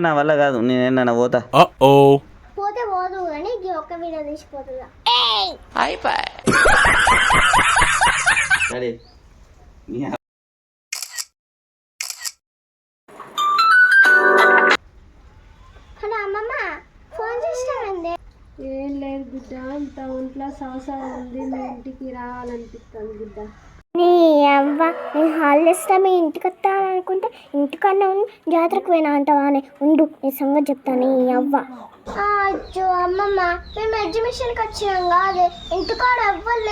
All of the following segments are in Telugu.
నా వల్ల కాదు నేను పోతా. పోతే పోదు కానీ ఈ ఒక్క వీడియో తీసిపోతుందా డాడీ హలో అమ్మమ్మ ఫోన్ చేసినామండి ఏం లేదు బిడ్డ ఇంత ఒంట్లో సంవత్సరం ఉంది మీ ఇంటికి రావాలనిపిస్తుంది బిడ్డ. నీ అవ్వ నేను హాలిడేస్లో మీ ఇంటికి వస్తాననుకుంటే ఇంటికన్నా ఉండి జాతరకు పోయినా అంటావా అని ఉండు నీ సంగతి చెప్తాను నీ అవ్వ. అచ్చో అమ్మమ్మ మేము ఎగ్జిబిషన్కి వచ్చినాం కాదు ఇంటికాడ ఎవ్వరు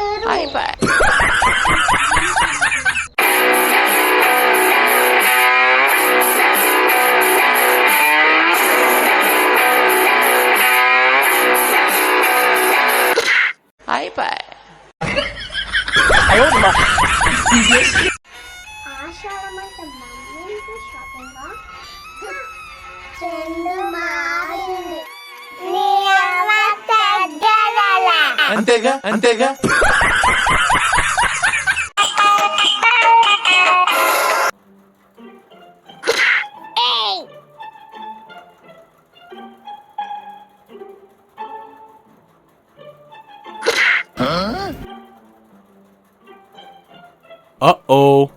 ఆషాఢమంటే మమ్మీకి షాపింగ్ చెండు మారింది నీ అవ్వ తగ్గలల అంతేగా అంతేగా 啊哦。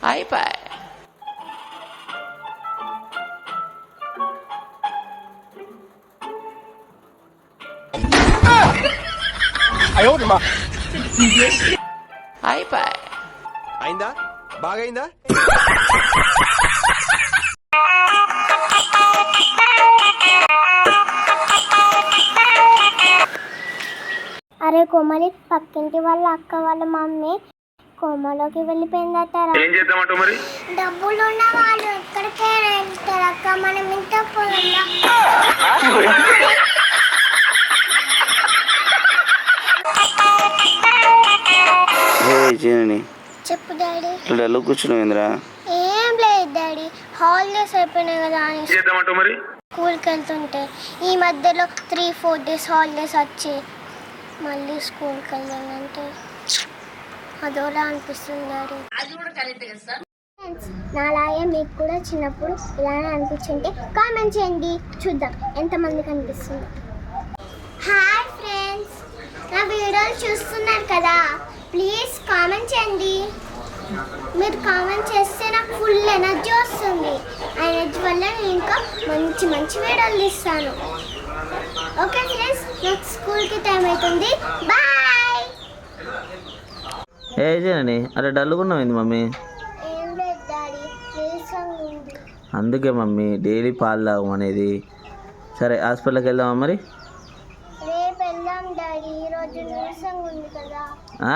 拜拜。哎呦我的妈！你别吸！拜拜。Ainda? Baga ainda? అరే కోమలి పక్కింటి వాళ్ళ అక్క వాళ్ళ మమ్మీ కోమలోకి వెళ్ళిపోయిందటారా ఏం చేద్దామంటావు మరి? డబ్బులు ఉన్న వాళ్ళు ఎక్కడికే వెళ్తారు అక్క? మనం ఇంత చెప్పు డాడీ. కూర్చున్నావు ఏంద్రా? ఏం లేదు డాడీ. హాలిడేస్ అయిపోయినాయి కదా అని ఏం చేద్దామంటావు మరి? స్కూల్కి వెళ్తుంటే ఈ మధ్యలో త్రీ ఫోర్ డేస్ హాలిడేస్ వచ్చి మళ్ళీ స్కూల్కి వెళ్ళాలంటే అదోలా అనిపిస్తుంది డాడీ. నాలాగే మీకు కూడా చిన్నప్పుడు ఇలానే అనిపించుంటే కామెంట్ చేయండి. చూద్దాం ఎంతమందికి అనిపిస్తుంది. హాయ్ ఫ్రెండ్స్ నా వీడియోలు చూస్తున్నారు కదా. ప్లీజ్ కామెంట్ చేయండి. మీరు కామెంట్ చేస్తే నాకు ఫుల్ ఎనర్జీ వస్తుంది. ఆ ఎనర్జీ వల్ల నేను ఇంకా మంచి మంచి వీడియోలు ఫ్రెండ్స్ నాకు స్కూల్కి టైం అవుతుంది బాయ్. ఏ చిన్ని అరే డల్లుకున్నావు ఏంది మమ్మీ? అందుకే మమ్మీ డైలీ పాలు తాగం అనేది. సరే హాస్పిటల్కి వెళ్దామా మరి? రేపు వెళ్దాం డాడీ ఈరోజు నీరసంగా ఉంది కదా. ఆ?